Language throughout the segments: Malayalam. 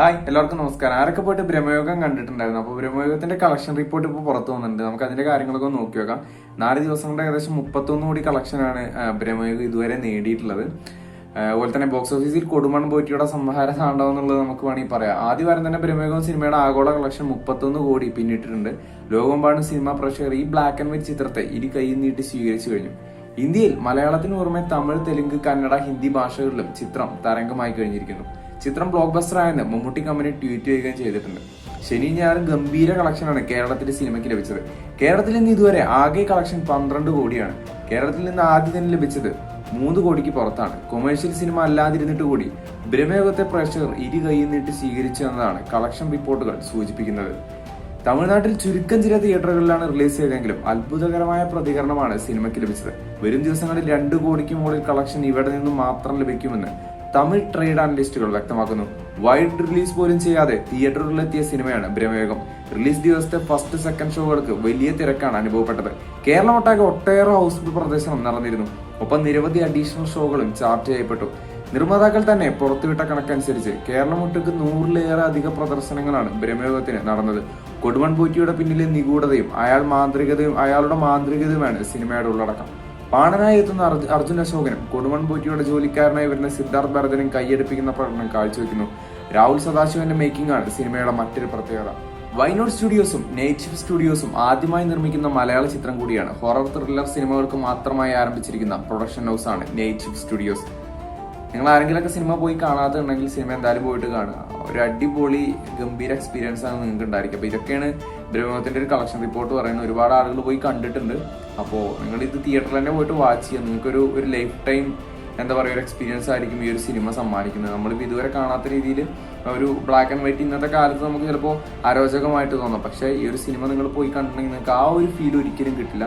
ഹായ് എല്ലാവർക്കും നമസ്കാരം. ആരൊക്കെ പോയിട്ട് ബ്രഹ്മയോഗം കണ്ടിട്ടുണ്ടായിരുന്നു? അപ്പോൾ ബ്രഹ്മയോഗത്തിന്റെ കളക്ഷൻ റിപ്പോർട്ട് ഇപ്പോൾ പുറത്തു വന്നിട്ടുണ്ട്. നമുക്ക് അതിന്റെ കാര്യങ്ങളൊക്കെ ഒന്ന് നോക്കി വെക്കാം നാല് ദിവസം കൊണ്ട് ഏകദേശം മുപ്പത്തൊന്ന് കോടി കളക്ഷനാണ് ബ്രഹ്മയോഗം ഇതുവരെ നേടിയിട്ടുള്ളത്. അതുപോലെ തന്നെ ബോക്സ് ഓഫീസിൽ കൊടുമൺ പോറ്റിയുടെ സംഹാര താണ്ഡവം എന്നുള്ളത് നമുക്ക് വേണമെങ്കിൽ പറയാം. ആദ്യ വാരം തന്നെ ബ്രഹ്മയോഗം സിനിമയുടെ ആഗോള കളക്ഷൻ മുപ്പത്തൊന്ന് കോടി പിന്നിട്ടിട്ടുണ്ട്. ലോകമെമ്പാടും സിനിമ പ്രേക്ഷകർ ഈ ബ്ലാക്ക് ആൻഡ് വൈറ്റ് ചിത്രത്തെ ഇരു കൈ നീട്ടി സ്വീകരിച്ചു കഴിഞ്ഞു. ഇന്ത്യയിൽ മലയാളത്തിന് പുറമെ തമിഴ് തെലുങ്ക് കന്നഡ ഹിന്ദി ഭാഷകളിലും ചിത്രം തരംഗമായി കഴിഞ്ഞിരിക്കുന്നു. ചിത്രം ബ്ലോക്ക് ബസ്റ്റർ ആയെന്ന് മമ്മൂട്ടി കമ്പനി ട്വീറ്റ് ചെയ്യുകയും ചെയ്തിട്ടുണ്ട്. ശനി ഞായറും ഗംഭീര കളക്ഷനാണ് കേരളത്തിലെ സിനിമയ്ക്ക് ലഭിച്ചത്. കേരളത്തിൽ നിന്ന് ഇതുവരെ ആകെ കളക്ഷൻ പന്ത്രണ്ട് കോടിയാണ്. കേരളത്തിൽ നിന്ന് ആദ്യം തന്നെ ലഭിച്ചത് മൂന്ന് കോടിക്ക് പുറത്താണ്. കൊമേഴ്ഷ്യൽ സിനിമ അല്ലാതിരുന്നിട്ട് കൂടി ബ്രഹ്മയോഗത്തെ പ്രേക്ഷകർ ഇരു കൈയിൽ നീട്ടി സ്വീകരിച്ചു എന്നതാണ് കളക്ഷൻ റിപ്പോർട്ടുകൾ സൂചിപ്പിക്കുന്നത്. തമിഴ്നാട്ടിൽ ചുരുക്കം ചില തിയേറ്ററുകളിലാണ് റിലീസ് ചെയ്തെങ്കിലും അത്ഭുതകരമായ പ്രതികരണമാണ് സിനിമയ്ക്ക് ലഭിച്ചത്. വരും ദിവസങ്ങളിൽ രണ്ട് കോടിക്ക് മുകളിൽ കളക്ഷൻ ഇവിടെ നിന്നും മാത്രം ലഭിക്കുമെന്ന് തമിഴ് ട്രേഡ് അനലിസ്റ്റുകൾ വ്യക്തമാക്കുന്നു. വൈഡ് റിലീസ് പോലും ചെയ്യാതെ തിയേറ്ററുകളിലെത്തിയ സിനിമയാണ് ബ്രഹ്മയോഗം റിലീസ് ദിവസത്തെ ഫസ്റ്റ് സെക്കൻഡ് ഷോകൾക്ക് വലിയ തിരക്കാണ് അനുഭവപ്പെട്ടത്. കേരളം ഒട്ടാകെ ഒട്ടേറെ ഹൗസ്ഫുൾ പ്രദർശനം നടന്നിരുന്നു. ഒപ്പം നിരവധി അഡീഷണൽ ഷോകളും ചാർട്ട് ചെയ്യപ്പെട്ടു. നിർമ്മാതാക്കൾ തന്നെ പുറത്തുവിട്ട കണക്കനുസരിച്ച് കേരളം ഒട്ടുക്ക് നൂറിലേറെ അധിക പ്രദർശനങ്ങളാണ് ബ്രഹ്മയോഗത്തിന് നടന്നത്. കൊടുമൺ പോറ്റിയുടെ പിന്നിലെ നിഗൂഢതയും അയാൾ മാന്ത്രികതയും അയാളുടെ മാന്ത്രികതയുമാണ് സിനിമയുടെ ഉള്ളടക്കം. പാണനായി എത്തുന്ന അർജു- അർജുൻ അശോകനും കൊടുമൺ പോറ്റിയുടെ ജോലിക്കാരനായി വരുന്ന സിദ്ധാർത്ഥ് ഭരതനും കൈയടിപ്പിക്കുന്ന പ്രകടനം കാഴ്ചവെക്കുന്നു. രാഹുൽ സദാശിവന്റെ മേക്കിംഗ് ആണ് സിനിമയുടെ മറ്റൊരു പ്രത്യേകത. വൈനോഡ് സ്റ്റുഡിയോസും നേച്ചർ സ്റ്റുഡിയോസും ആദ്യമായി നിർമ്മിക്കുന്ന മലയാള ചിത്രം കൂടിയാണ്. ഹൊറർ ത്രില്ലർ സിനിമകൾക്ക് മാത്രമായി ആരംഭിച്ചിരിക്കുന്ന പ്രൊഡക്ഷൻ ഹൗസ് ആണ് നേച്ചർ സ്റ്റുഡിയോസ് നിങ്ങൾ ആരെങ്കിലുമൊക്കെ സിനിമ പോയി കാണാതെ കാണാത്തുണ്ടെങ്കിൽ സിനിമ എന്തായാലും പോയിട്ട് കാണുക. ഒരു അടിപൊളി ഗംഭീര എക്സ്പീരിയൻസ് ആണ് നിങ്ങൾക്ക് ഉണ്ടായിരിക്കും അപ്പോൾ ഇതൊക്കെയാണ് ബ്രഹ്മത്തിന്റെ ഒരു കളക്ഷൻ റിപ്പോർട്ട് പറയുന്നത് ഒരുപാട് ആളുകൾ പോയി കണ്ടിട്ടുണ്ട്. അപ്പോൾ നിങ്ങൾ ഇത് തിയേറ്ററിൽ തന്നെ പോയിട്ട് വാച്ച് ചെയ്യാം നിങ്ങൾക്കൊരു ഒരു ലൈഫ് ടൈം എന്താ പറയുക ഒരു എക്സ്പീരിയൻസ് ആയിരിക്കും ഈ ഒരു സിനിമ സമ്മാനിക്കുന്നത്. നമ്മളിപ്പോൾ ഇതുവരെ കാണാത്ത രീതിയിൽ ഒരു ബ്ലാക്ക് ആൻഡ് വൈറ്റ് ഇന്നത്തെ കാലത്ത് നമുക്ക് ചിലപ്പോൾ അരോചകമായിട്ട് തോന്നാം. പക്ഷേ ഈ ഒരു സിനിമ നിങ്ങൾ പോയി കണ്ടിട്ടുണ്ടെങ്കിൽ നിങ്ങൾക്ക് ആ ഒരു ഫീൽ ഒരിക്കലും കിട്ടില്ല.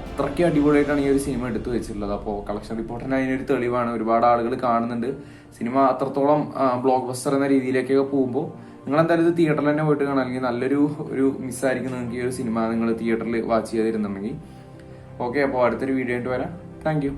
അത്രയ്ക്ക് അടിപൊളിയായിട്ടാണ് ഈ ഒരു സിനിമ എടുത്തു വെച്ചിട്ടുള്ളത്. അപ്പോൾ കളക്ഷൻ റിപ്പോർട്ടിന് അതിനൊരു തെളിവാണ്. ഒരുപാട് ആളുകൾ കാണുന്നുണ്ട്. സിനിമ അത്രത്തോളം ബ്ലോക്ക് ബസ്റ്റർ എന്ന രീതിയിലേക്കൊക്കെ പോകുമ്പോൾ നിങ്ങൾ എന്തായാലും ഇത് തിയേറ്ററിൽ തന്നെ പോയിട്ട് കാണാം. അല്ലെങ്കിൽ നല്ലൊരു ഒരു മിസ്സായിരിക്കും നിങ്ങൾക്ക് ഈ ഒരു സിനിമ നിങ്ങൾ തിയേറ്ററിൽ വാച്ച് ചെയ്തിരുന്നുണ്ടെങ്കിൽ. ഓക്കെ അപ്പോൾ അടുത്തൊരു വീഡിയോ ആയിട്ട് വരാം. താങ്ക്